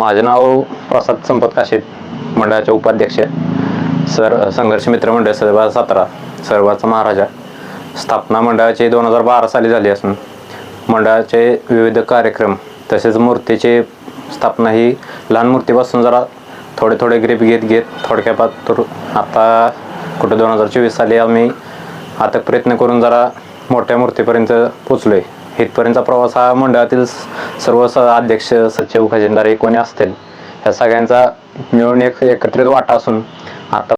माझे नाव प्रसाद संपत काशेत मंडळाचे उपाध्यक्ष सर संघर्ष मित्र मंडळ सदर सातारा सर्वाचा महाराजा. स्थापना मंडळाची दोन हजार बारा साली झाली असून मंडळाचे विविध कार्यक्रम तसेच मूर्तीची स्थापना ही लहान मूर्तीपासून जरा थोडे थोडे ग्रीप घेत घेत थोडक्यापात तर आता कुठे दोन हजार चोवीस साली आम्ही आता प्रयत्न करून जरा मोठ्या मूर्तीपर्यंत पोचलो आहे इथपर्यंतचा प्रवास हा मंडळातील सर्व अध्यक्ष सचिव खजिनदार कोणी असतील. ह्या सगळ्यांचा मिळून एक एकत्रित वाटा असून आता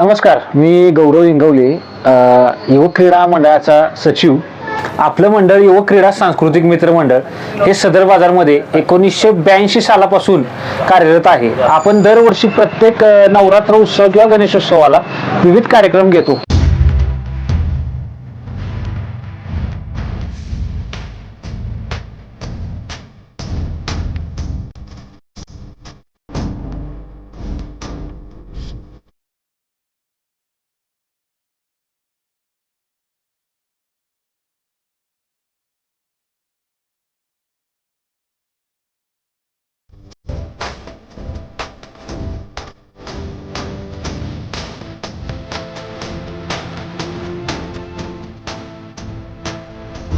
नमस्कार मी गौरव इंगवले युवक क्रीडा मंडळाचा सचिव. आपलं मंडळ युवक क्रीडा सांस्कृतिक मित्र मंडळ हे सदर बाजारमध्ये एकोणीसशे ब्याऐंशी सालापासून कार्यरत आहे. आपण दरवर्षी प्रत्येक नवरात्र उत्सव किंवा गणेशोत्सवाला विविध कार्यक्रम घेतो.